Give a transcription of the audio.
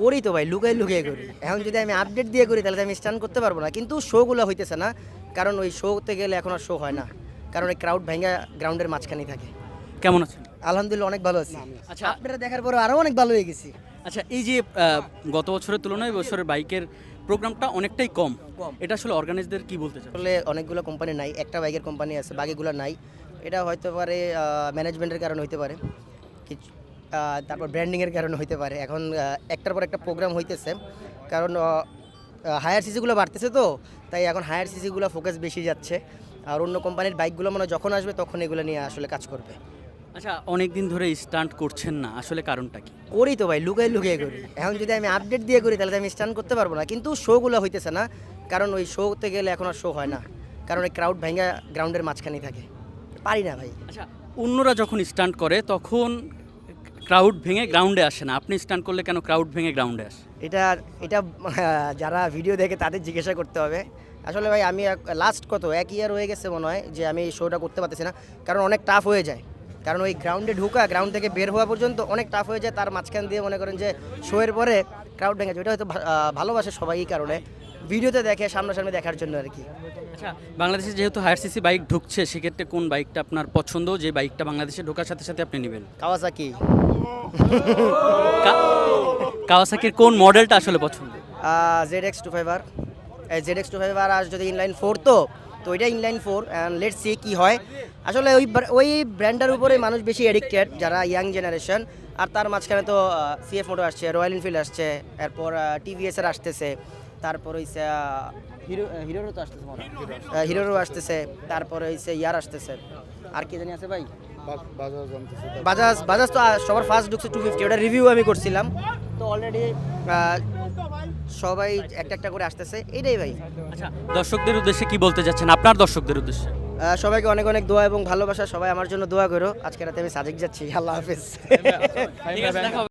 করি তো ভাই লুকাই লুকিয়ে করি। এখন যদি আমি আপডেট দিয়ে করি তাহলে তো আমি স্টান করতে পারব না। কিন্তু শোগুলো হইতেছে না কারণ ওই শোতে গেলে এখন আর শো হয় না। কারণ ওই ক্রাউড ভেঙে গ্রাউন্ডের মাঝখানেই থাকে। কেমন আছেন? আলহামদুলিল্লাহ অনেক ভালো আছি। আচ্ছা। আপনারা দেখার পরে আরও অনেক ভালো হয়ে গেছি। আচ্ছা এই যে গত বছরের তুলনায় বছরের বাইকের প্রোগ্রামটা অনেকটাই কম। কম। এটা আসলে অর্গানাইজদের কি বলতে চান আসলে অনেকগুলো কোম্পানি নাই একটা বাইকের কোম্পানি আছে বাকিগুলো নাই। এটা হয়তো পারে ম্যানেজমেন্টের কারণ হইতে পারে। কিছু তারপর ব্র্যান্ডিংয়ের কারণে হইতে পারে। এখন একটার পর একটা প্রোগ্রাম হইতেছে। কারণ হায়ার সিসিগুলো বাড়তেছে তো তাই এখন হায়ার সিসিগুলো ফোকাস বেশি যাচ্ছে। আর অন্য কোম্পানির বাইকগুলো মানে যখন আসবে তখন এগুলো নিয়ে আসলে কাজ করবে। আচ্ছা অনেক দিন ধরে স্টান্ট করছেন না আসলে কারণটা কি? করি তো ভাই লুকাই লুকিয়ে করি। এখন যদি আমি আপডেট দিয়ে করি তাহলে তো আমি স্টান করতে পারব না। কিন্তু শোগুলো হইতেছে না কারণ ওই শোতে গেলে এখন আর শো হয় না। কারণ ওই ক্রাউড ভেঙে গ্রাউন্ডের মাঝখানেই থাকে। পারি না ভাই। আচ্ছা অন্যরা যখন স্টান্ট করে তখন ক্রাউড ভেঙে গ্রাউন্ডে আসে না। আপনি স্টান্ট করলে কেন ক্রাউড ভেঙে গ্রাউন্ডে আসে? এটা এটা যারা ভিডিও দেখে তাদের জিজ্ঞাসা করতে হবে। আসলে ভাই, আমি লাস্ট কত? এক ইয়ার হয়ে গেছে মনে হয় যে আমি এই শোটা করতে পারতেছি না। কারণ অনেক টাফ হয়ে যায়। কারণ ওই গ্রাউন্ডে ঢুকা গ্রাউন্ড থেকে বের হওয়া পর্যন্ত অনেক টাফ হয়ে যায়। তার মাঝখান দিয়ে মনে করেন যে শোয়ের পরে ক্রাউড ভেঙে যায়। ওটা হয়তো ভালোবাসে সবাই কারণে। ভিডিওতে দেখে সামনাসামনি দেখার জন্য আর কি। আচ্ছা বাংলাদেশে যেহেতু হায়ার সিসি বাইক ঢুকছে সেক্ষেত্রে কোন বাইকটা আপনার পছন্দ? যে বাইকটা বাংলাদেশে ঢোকার সাথে সাথে আপনি নেবেন? কাওয়াসাকি কাওয়াসাকির কোন মডেলটা আসলে পছন্দ? জেড এক্স টু ফাইভ আর জেড এক্স টু ফাইভ আর আর যদি ইনলাইন ফোর তো তো ওইটা inline four and let see কী হয়। আসলে ওই ওই ব্র্যান্ডটার উপরে মানুষ বেশি এডিক্টেড যারা ইয়াং জেনারেশন আর তার মাঝখানে তো সিএফ মোটো আসছে রয়্যাল এনফিল্ড আসছে এরপর টিভিএসের আসতেছে। তারপর হইছে হিরো হিরোরও তো আসতেছে মনে হিরোরও আসতেছে তারপর হইছে ইয়ার আসতেছে। আর কি জানি আছে ভাই? বাজাজ বাজাজ তো সবার ফার্স্ট ঢুকছে টু ফিফটি ওটা রিভিউ আমি করছিলাম। তো অলরেডি সবাই একটা একটা করে আসতেছে। এটাই ভাই। আচ্ছা দর্শকদের উদ্দেশ্যে কি বলতে চাচ্ছেন আপনার দর্শকদের উদ্দেশ্যে। সবাইকে অনেক অনেক দোয়া এবং ভালোবাসা। সবাই আমার জন্য দোয়া করো। আজকে রাতে আমি সাজেক যাচ্ছি। আল্লাহ হাফেজ।